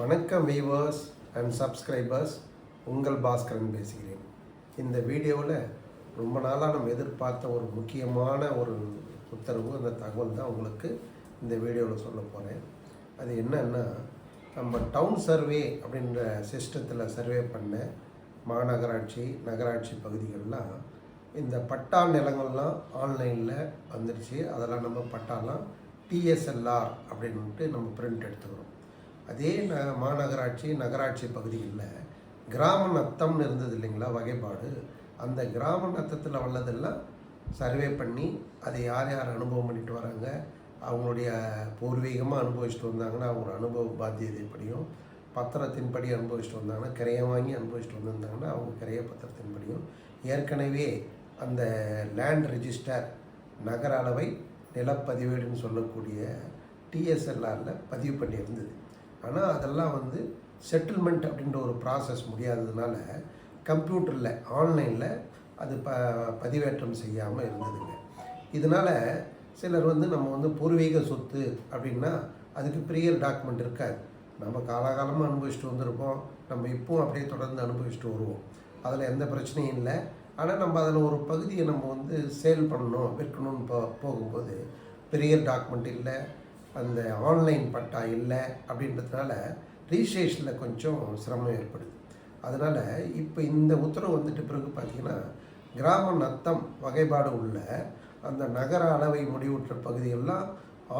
வணக்கம் viewers and subscribers உங்கள் பாஸ்கரன் பேசுகிறேன். இந்த வீடியோவில் ரொம்ப நாளாக நம்ம எதிர்பார்த்த ஒரு முக்கியமான ஒரு உத்தரவு அந்த தகவல் தான் உங்களுக்கு இந்த வீடியோவில் சொல்ல போகிறேன் அது என்னன்னா நம்ம டவுன் சர்வே அப்படின்ற சிஸ்டத்தில் சர்வே பண்ண மாநகராட்சி நகராட்சி பகுதிகள்லாம் இந்த பட்டா நிலங்கள்லாம் ஆன்லைனில் வந்துடுச்சு அதெல்லாம் நம்ம பட்டாலாம் டிஎஸ்எல்ஆர் அப்படின்ட்டு நம்ம பிரிண்ட் எடுத்துக்கிறோம். அதே ந மாநகராட்சி நகராட்சி பகுதிகளில் கிராம நத்தம்னு இருந்தது இல்லைங்களா வகைப்பாடு. அந்த கிராம நத்தத்தில் வல்லதெல்லாம் சர்வே பண்ணி அதை யார் யார் அனுபவம் பண்ணிட்டு வராங்க அவங்களுடைய பூர்வீகமாக அனுபவிச்சுட்டு வந்தாங்கன்னா அவங்களோட அனுபவ பாத்தியதைப்படியும் பத்திரத்தின்படி அனுபவிச்சுட்டு வந்தாங்கன்னா கிரையை வாங்கி அனுபவிச்சுட்டு வந்திருந்தாங்கன்னா அவங்க கிரைய பத்திரத்தின்படியும் ஏற்கனவே அந்த லேண்ட் ரிஜிஸ்டர் நகர அளவை நிலப்பதிவேடுன்னு சொல்லக்கூடிய டிஎஸ்எல்ஆரில் பதிவு பண்ணியிருந்தது. ஆனால் அதெல்லாம் வந்து செட்டில்மெண்ட் அப்படின்ற ஒரு ப்ராசஸ் முடியாததுனால கம்ப்யூட்டரில் ஆன்லைனில் அது ப பதிவேற்றம் செய்யாமல் இருந்ததுங்க. இதனால் சிலர் வந்து நம்ம வந்து பூர்வீக சொத்து அப்படின்னா அதுக்கு பெரிய டாக்குமெண்ட் இருக்காது. நம்ம காலாகாலமாக அனுபவிச்சுட்டு வந்திருப்போம். நம்ம இப்போவும் அப்படியே தொடர்ந்து அனுபவிச்சுட்டு வருவோம். அதில் எந்த பிரச்சனையும் இல்லை. ஆனால் நம்ம அதில் ஒரு பகுதியை நம்ம வந்து சேல் பண்ணணும் விற்கணும்னு போ போகும்போது பெரிய டாக்குமெண்ட் இல்லை. அந்த ஆன்லைன் பட்டா இல்லை அப்படின்றதுனால ரிஜிஸ்ட்ரேஷனில் கொஞ்சம் சிரமம் ஏற்படுது. அதனால் இப்போ இந்த உத்தரவு வந்துட்டு பிறகு பார்த்தீங்கன்னா கிராம நத்தம் வகைப்பாடு உள்ள அந்த நகர அளவை முடிவுற்ற பகுதியெல்லாம்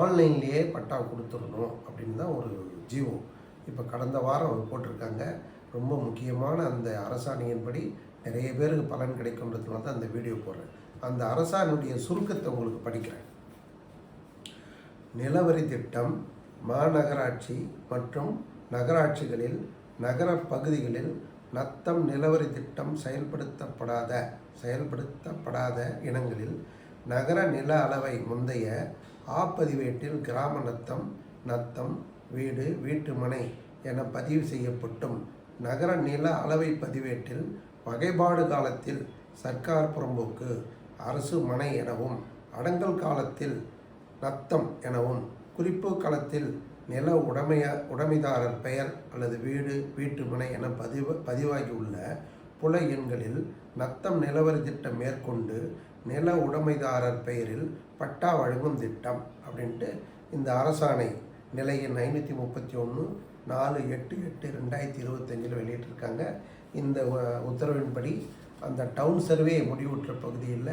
ஆன்லைன்லேயே பட்டா கொடுத்துடணும் அப்படின்னு தான் ஒரு ஜீவோ இப்போ கடந்த வாரம் போட்டிருக்காங்க. ரொம்ப முக்கியமான அந்த அரசாணையின்படி நிறைய பேருக்கு பலன் கிடைக்குன்றதுனால தான் அந்த வீடியோ போடுறேன். அந்த அரசாணுடைய சுருக்கத்தை உங்களுக்கு படிக்கிறேன். நிலவரி திட்டம் மாநகராட்சி மற்றும் நகராட்சிகளில் நகர பகுதிகளில் நத்தம் நிலவரி திட்டம் செயல்படுத்தப்படாத செயல்படுத்தப்படாத இடங்களில் நகர நில அளவை முந்தைய ஆப்பதிவேட்டில் கிராம நத்தம் நத்தம் வீடு வீட்டுமனை என பதிவு செய்யப்பட்டும். நகர நில அளவை பதிவேட்டில் வகைப்பாடு காலத்தில் சர்க்கார் புறம்போக்கு அரசு மனை எனவும் அடங்கல் காலத்தில் நத்தம் எனவும் குறிப்பு காலத்தில் நில உடைமைய உடைமைதாரர் பெயர் அல்லது வீடு வீட்டுமனை என பதிவு பதிவாகியுள்ள புல எண்களில் நத்தம் நிலவரி திட்டம் மேற்கொண்டு நில உடைமைதாரர் பெயரில் பட்டா வழங்கும் திட்டம் அப்படின்ட்டு இந்த அரசாணை நிலை எண் ஐநூற்றி முப்பத்தி ஒன்று நாலு எட்டு எட்டு ரெண்டாயிரத்தி இருபத்தஞ்சில் வெளியிட்டிருக்காங்க. இந்த உத்தரவின்படி அந்த டவுன் சர்வே முடிவுற்ற பகுதியில்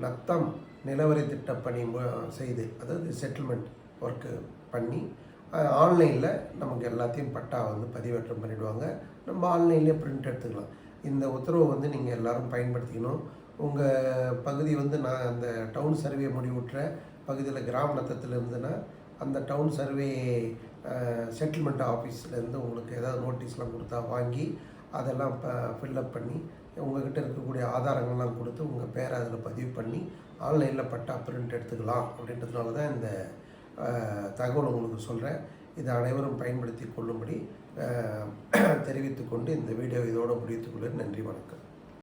நத்தம் நிலவரி திட்டப்பணி மு- செய்து அதாவது செட்டில்மெண்ட் ஒர்க்கு பண்ணி ஆன்லைனில் நமக்கு எல்லாத்தையும் பட்டா வந்து பதிவேற்றம் பண்ணிவிடுவாங்க நம்ம ஆன்லைன்லேயே பிரிண்ட் எடுத்துக்கலாம். இந்த உத்தரவை வந்து நீங்கள் எல்லாரும் பயன்படுத்திக்கணும். உங்கள் பகுதி வந்து நான் அந்த டவுன் சர்வே முடிவுற்ற பகுதியில் கிராம நத்தத்தில் இருந்துன்னா அந்த டவுன் சர்வே செட்டில்மெண்ட் ஆஃபீஸ்லேருந்து உங்களுக்கு ஏதாவது நோட்டீஸ்லாம் கொடுத்தா வாங்கி அதெல்லாம் ஃபில்லப் பண்ணி உங்கள்கிட்ட இருக்கக்கூடிய ஆதாரங்கள்லாம் கொடுத்து உங்கள் பேரை அதில் பதிவு பண்ணி ஆன்லைனில் பட்டா பிரிண்ட் எடுத்துக்கலாம் அப்படின்றதுனால தான் இந்த தகவல் உங்களுக்கு சொல்கிறேன் இதை அனைவரும் பயன்படுத்தி கொள்ளும்படி தெரிவித்துக்கொண்டு இந்த வீடியோ இதோடு முடித்துக்கொள்ள நன்றி வணக்கம்.